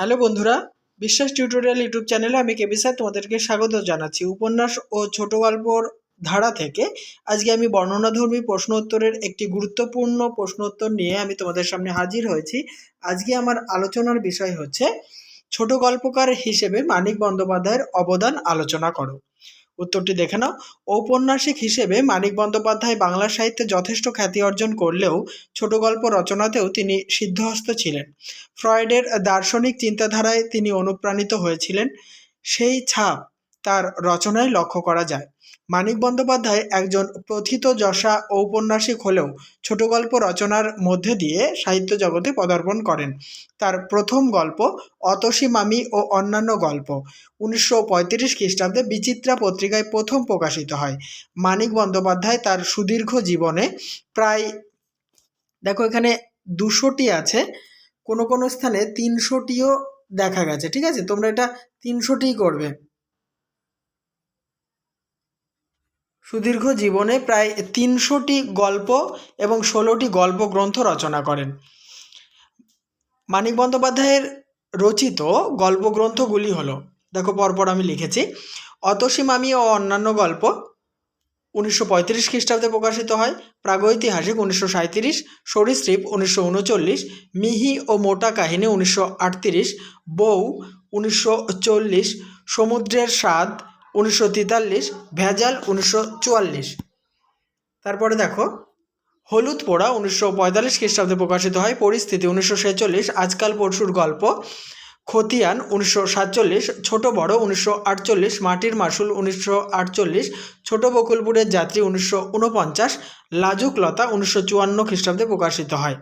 Hello বন্ধুরা, বিশ্বাস tutorial YouTube চ্যানেলে আমি কেবি স্যার তোমাদেরকে স্বাগত জানাচ্ছি। উপন্যাস ও ছোট গল্পর ধারা থেকে আজকে আমি বর্ণনাধর্মী প্রশ্ন উত্তরের একটি গুরুত্বপূর্ণ প্রশ্ন উত্তর নিয়ে আমি তোমাদের সামনে হাজির হয়েছি। আজকে আমার আলোচনার বিষয় হচ্ছে, ছোট গল্পকার হিসেবে মানিক বন্দ্যোপাধ্যায়ের অবদান আলোচনা করো। উত্তরটি দেখে নাও। ঔপন্যাসিক হিসেবে মানিক বন্দ্যোপাধ্যায় বাংলা সাহিত্যে যথেষ্ট খ্যাতি অর্জন করলেও ছোট গল্প রচনাতেও তিনি সিদ্ধহস্ত ছিলেন। ফ্রয়েডের দার্শনিক চিন্তাধারায় তিনি অনুপ্রাণিত হয়েছিলেন। সেই ছাপ তার রচনায় লক্ষ্য করা যায়। মানিক বন্দ্যোপাধ্যায় একজন প্রথিতযশা ঔপন্যাসিক হলেও ছোট গল্প রচনার মধ্যে দিয়ে সাহিত্য জগতে পদার্পণ করেন। তার প্রথম গল্প অতসী মামি ও অন্যান্য গল্প। উনিশশো পঁয়ত্রিশ খ্রিস্টাব্দে বিচিত্রা পত্রিকায় প্রথম প্রকাশিত হয়। মানিক বন্দ্যোপাধ্যায় তার সুদীর্ঘ জীবনে প্রায়, দেখো এখানে দুশোটি আছে, কোনো কোনো স্থানে তিনশোটিও দেখা গেছে, ঠিক আছে? তোমরা এটা তিনশোটিই করবে। সুদীর্ঘ জীবনে প্রায় তিনশোটি গল্প এবং ষোলোটি গল্প গ্রন্থ রচনা করেন। মানিক বন্দ্যোপাধ্যায়ের রচিত গল্পগ্রন্থগুলি হলো, দেখো পরপর আমি লিখেছি, অতসী মামি ও অন্যান্য গল্প উনিশশো পঁয়ত্রিশ খ্রিস্টাব্দে প্রকাশিত হয়, প্রাগৈতিহাসিক উনিশশো সাঁত্রিশ সরীসৃপ উনিশশো উনচল্লিশ, মিহি ও মোটা কাহিনী উনিশশো আটত্রিশ, বউ উনিশশো চল্লিশ, সমুদ্রের স্বাদ উনিশশো তেতাল্লিশ, ভেজাল উনিশশো চুয়াল্লিশ। তারপরে দেখো, হলুদ পোড়া উনিশশো পঁয়তাল্লিশ খ্রিস্টাব্দে প্রকাশিত হয়, পরিস্থিতি উনিশশো ছেচল্লিশ, আজকাল পরশুর গল্প। খতিয়ান উনিশশো সাতচল্লিশ, ছোটো বড় উনিশশো আটচল্লিশ, মাটির মাসুল উনিশশো আটচল্লিশ, ছোটো বকুলপুরের যাত্রী উনিশশো উনপঞ্চাশ, লাজুক লতা উনিশশো চুয়ান্ন খ্রিস্টাব্দে প্রকাশিত হয়।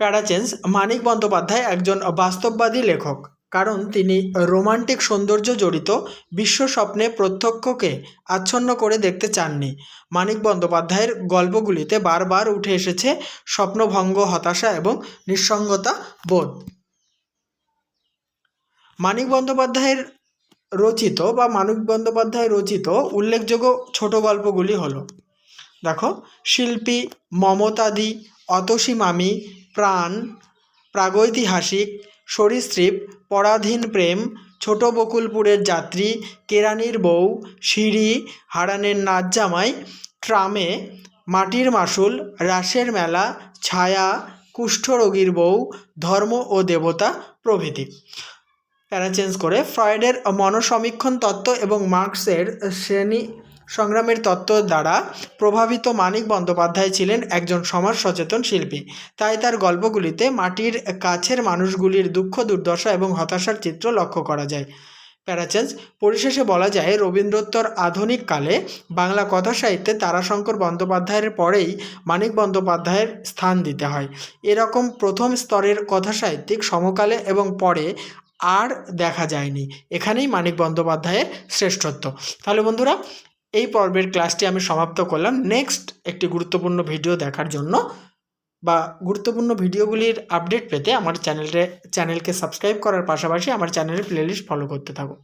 প্যারাচেন্স মানিক বন্দ্যোপাধ্যায় একজন বাস্তববাদী লেখক। কারণ তিনি রোমান্টিক সৌন্দর্য জড়িত বিশ্ব স্বপ্নে প্রত্যক্ষকে আচ্ছন্ন করে দেখতে চাননি। মানিক বন্দ্যোপাধ্যায়ের গল্পগুলিতে বারবার উঠে এসেছে স্বপ্নভঙ্গ, হতাশা এবং নিঃসঙ্গতা বোধ। মানিক বন্দ্যোপাধ্যায়ের রচিত বা মানিক বন্দ্যোপাধ্যায় রচিত উল্লেখযোগ্য ছোট গল্পগুলি হলো, দেখো, শিল্পী মমতাদি, অতসী মামি, প্রাণ, প্রাগৈতিহাসিক সরীসৃপ, পরাধীন প্রেম ছোট বকুলপুরের যাত্রী, কেরানির বউ, সিঁড়ি, হারানের নাচ জামাই ট্রামে, মাটির মাসুল রাসের মেলা, ছায়া, কুষ্ঠরোগীর বউ, ধর্ম ও দেবতা প্রভৃতি। প্যারা চেঞ্জ করে, ফ্রয়েডের মনসমীক্ষণ তত্ত্ব এবং মার্কসের শ্রেণি সংগ্রামের তত্ত্ব দ্বারা প্রভাবিত মানিক বন্দ্যোপাধ্যায় ছিলেন একজন সমাজ সচেতন শিল্পী। তাই তার গল্পগুলিতে মাটির কাছের মানুষগুলির দুঃখ, দুর্দশা এবং হতাশার চিত্র লক্ষ্য করা যায়। প্যারাচেঞ্জ, পরিশেষে বলা যায়, রবীন্দ্রোত্তর আধুনিক কালে বাংলা কথা সাহিত্যে তারাশঙ্কর বন্দ্যোপাধ্যায়ের পরেই মানিক বন্দ্যোপাধ্যায়ের স্থান দিতে হয়। এরকম প্রথম স্তরের কথা সাহিত্যিক সমকালে এবং পরে আর দেখা যায়নি। এখানেই মানিক বন্দ্যোপাধ্যায়ের শ্রেষ্ঠত্ব। তাহলে বন্ধুরা এই পর্বের ক্লাসটি আমি সমাপ্ত করলাম। নেক্সট একটি গুরুত্বপূর্ণ ভিডিও দেখার জন্য বা গুরুত্বপূর্ণ ভিডিওগুলির আপডেট পেতে আমার চ্যানেলে চ্যানেলকে সাবস্ক্রাইব করার পাশাপাশি আমার চ্যানেলের প্লেলিস্ট ফলো করতে থাকো।